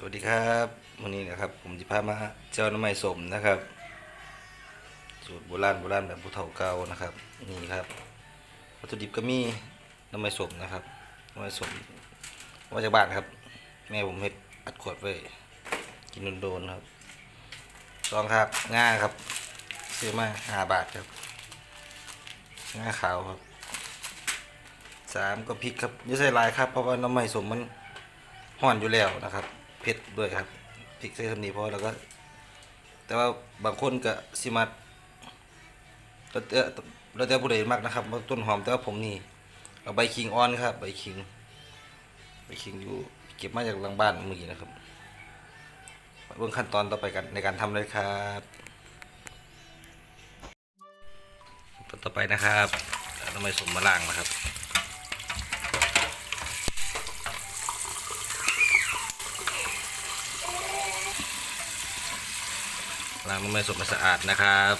สวัสดีครับวันนี้นะครับผมจะพามาเจ้าน้ำไม้สมนะครับ สูตรโบราณโบราณแบบผู้เฒ่าเก่านะครับนี่ครับวัตถุดิบก็มีน้ำไม้สมนะครับน้ำไม้สมมาจากบ้านครับ แม่ผมเฮ็ดอัดขวดไว้กินโดนๆครับสองครับง่าครับซื้อมาห้าบาทครับง่าขาวครับสามก็พริกครับอยิ่ใส่ลายครับเพราะว่าน้ำไม้สมมันห่อนอยู่แล้วนะครับ ผ็ดด้วยครับพริกใส่คำนี้พอแล้วก็ แต่ว่าบางคนก็สิมัดแล้วแต่แล้วแต่ผู้ใดมักนะครับว่าต้นหอมแต่ว่าผมนี่เอาใบขิงอ่อนครับ ใบขิงใบขิงอยู่เก็บมาจากหลังบ้านเมื่อกี้นะครับเบื้องขั้นตอนต่อไปกันในการทำเลยครับต่อไปนะครับเอาน้ำมันสมมาล้างนะครับ ล้างมือไม่สดมาสะอาดนะครับ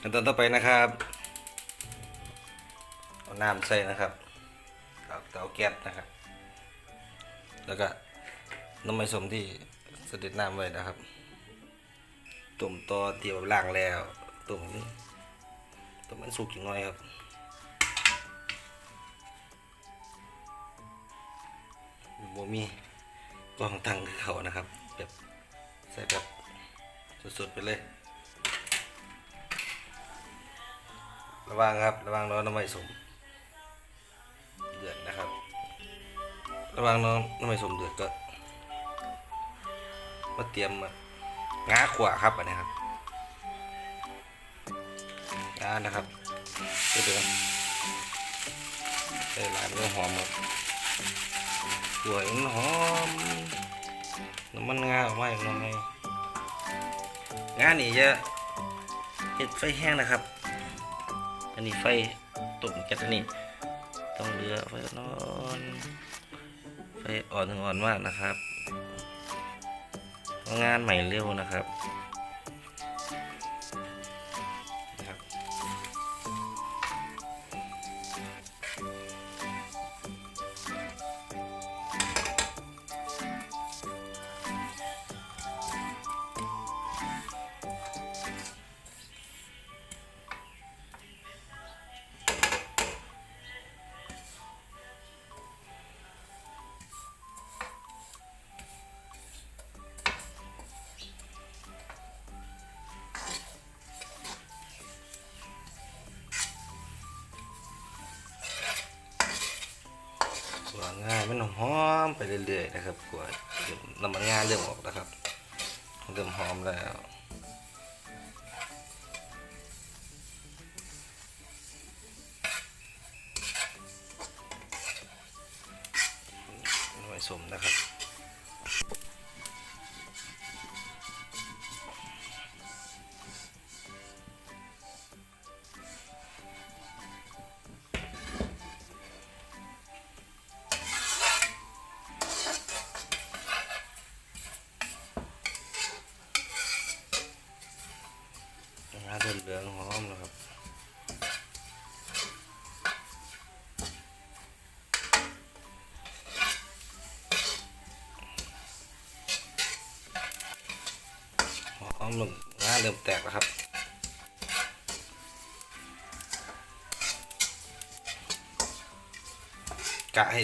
ขั้นตอนต่อไปนะครับเอาน้ำใส่นะครับเอาเตาแก๊สนะครับ แล้วก็น้ำมันสมที่เสด็จน้ำไว้นะครับตุ่มต่อเตรียมล้างแล้วตุ่มตุ่มมันสุกอีกหน่อยครับ บ่มีกล้องตั้งคือเขานะครับ แบบใส่แบบสุดๆไปเลย ระวังครับ ระวังน้องน้ำไม่สม เดือดนะครับ ระวังน้องน้ำไม่สมเดือดก็มาเตรียมมาง้าขวาครับอันนี้ครับง้านะครับเดือดใส่หลายเรื่องหอมครับ สวยหอมน้ำมันงาออกมาอีกหน่อยงานนี่จะเห็ดไฟแห้งนะครับ อันนี้ไฟตุ่มแก๊สอันนี้ต้องเหลือไฟนอนไฟอ่อนถึงอ่อนมากนะครับงานใหม่เร็วนะครับ ง่ายมันหอมไปเรื่อยๆนะครับกลัวเดี๋ยวน้ำมันงาเริ่มออกนะครับเริ่มหอมแล้วหน่วยสมนะครับ อมลงงาเริ่มแตกแล้วครับกะให้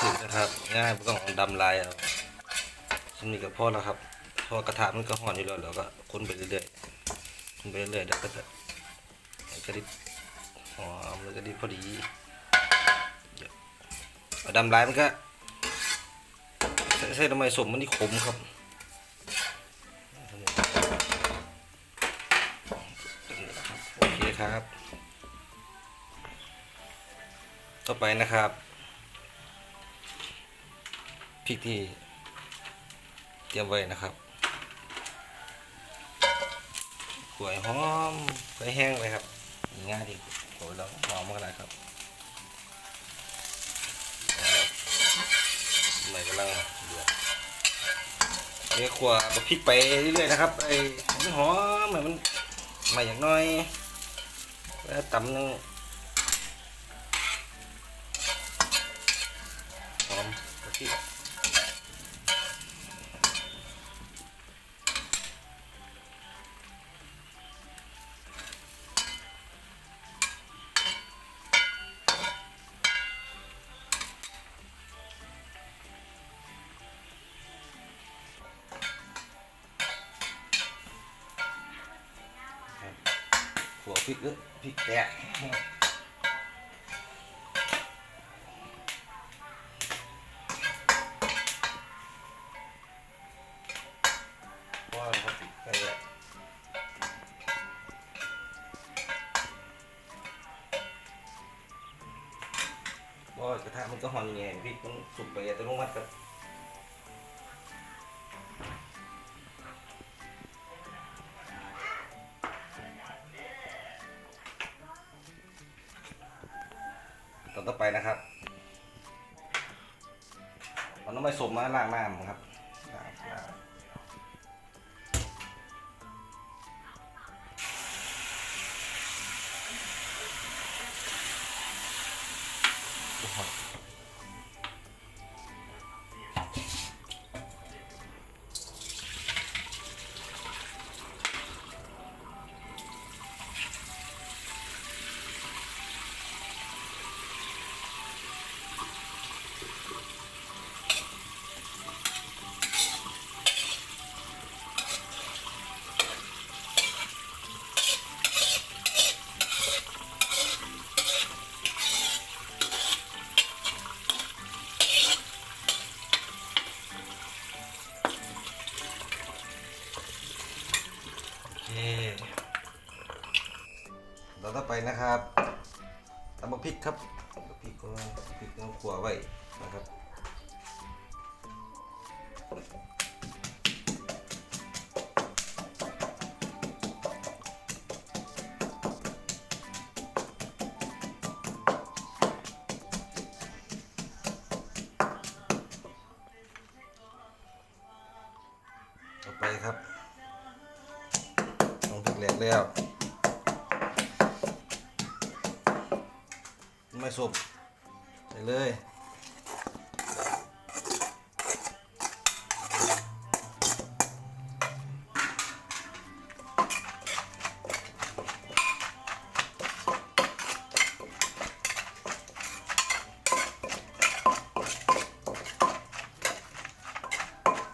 ถึงนะครับง่ายไม่ต้องดำลายเอาฉันมีกับพ่อแล้วครับเพราะว่ากระทะมันก็ห่อนอยู่แล้วเราก็ค้นไปเรื่อยๆค้นไปเรื่อยๆเดี๋ยวก็จะก็ไดิหอมแล้วก็ไดิพอดีดำลายมันก็ใส่ใส่ทำไมสมมันนี่ขมครับ ครับ ต่อไปนะครับพริกที่เตรียมไว้นะครับขวยหอมไปแห้งเลยครับง่ายดีโอ้ยแล้วหอมมากเลยครับใหม่กำลังเดือดเดี๋ยวขวบพริกไปเรื่อยๆนะครับไอ้หอมเหมือนมันใหม่อย่างน้อย แล้วตำนึงพร้อมกะทิ ริกเอ้ยพริกแตกว่าครับใกล้แล้วว่ากระทะมันก็หอนแง่พริกมันสุกไปอัตโนมัติครับ อนต่อไปนะครับเอาต้องไปสมมาล้างน้ำครับ ตำบักพริกครับตำบักพริกก็พริกต้องขัวไว้นะครับต่อไปครับต้องพริกแหลกแล้ว ไม่สุบใส่เลย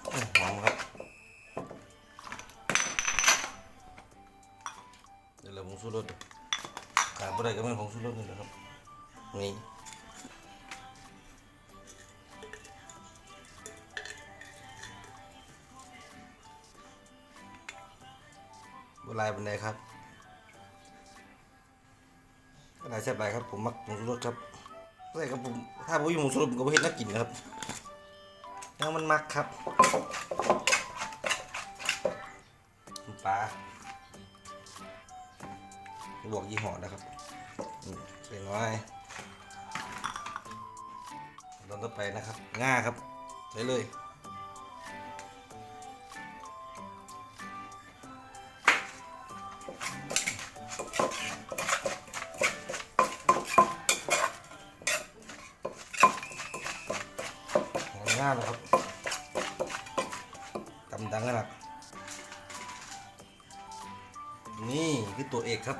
โอ้หอมครับเดี๋ยวเราผงชูรสขาดบ่ได้ก็ไม่ผงชูรสนี่แหละครับ นี่บลายบันไดครับบลายแซ่บหลายครับ ผมมักผงชูรสครับใช่ครับผม ถ้าผมอยู่ผงชูรสผมก็ไม่เห็นน่ากินครับแล้วมันมักครับปลาบวกยี่ห้อนะครับอืมใส่น้อย ตอนต่อไปนะครับง่าครับใส่เลยง่านะครับกำดังนะครับนี่คือตัวเอกครับ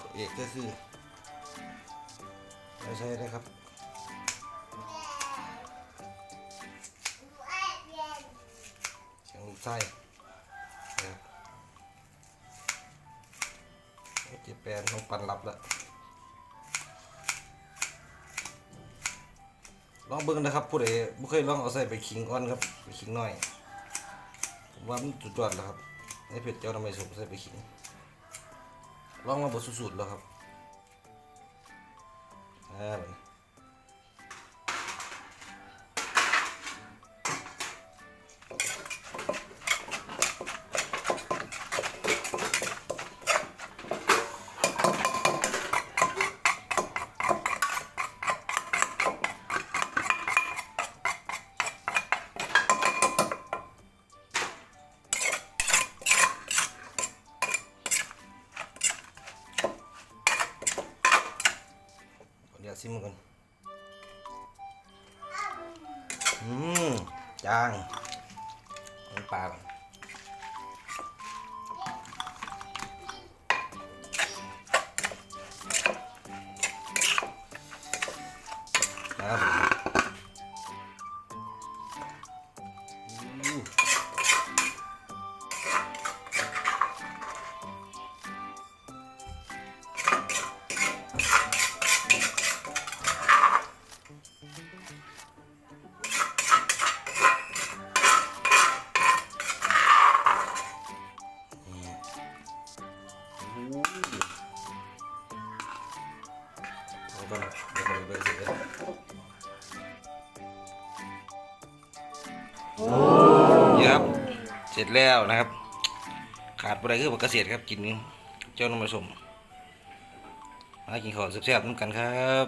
ตัวเอกก็คือ ไม่ใช่นะครับเสียงลูกไส้นะครับเจ็บแปนต้องปันหลับแล้วลองเบิ่งนะครับผู้ใดบ่เคยลองเอาใส่ไปขิงก่อนครับไปขิงน้อยผมว่ามันจุดยอดแล้วครับในเผ็ดเจ้าทำไมสมใส่ไปขิงลองมาบดสุดๆแล้วครับ อ่า ชิมมันก่อนอืมจางเอาน้ำปลาก่อนนะครับ แล้วนะครับ ขาดอะไรคือผักเกษตรครับกินเจ้าน้ำมันสมมากินข้าวแซ่บๆน้ำกันครับ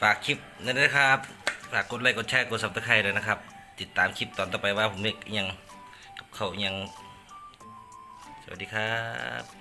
ฝากคลิปนั่นด้วยครับ ฝากกดไลค์กดแชร์กดซับสไครต์เลยนะครับ ติดตามคลิปตอนต่อไปว่าผมเมกยังกับเขายัง สวัสดีครับ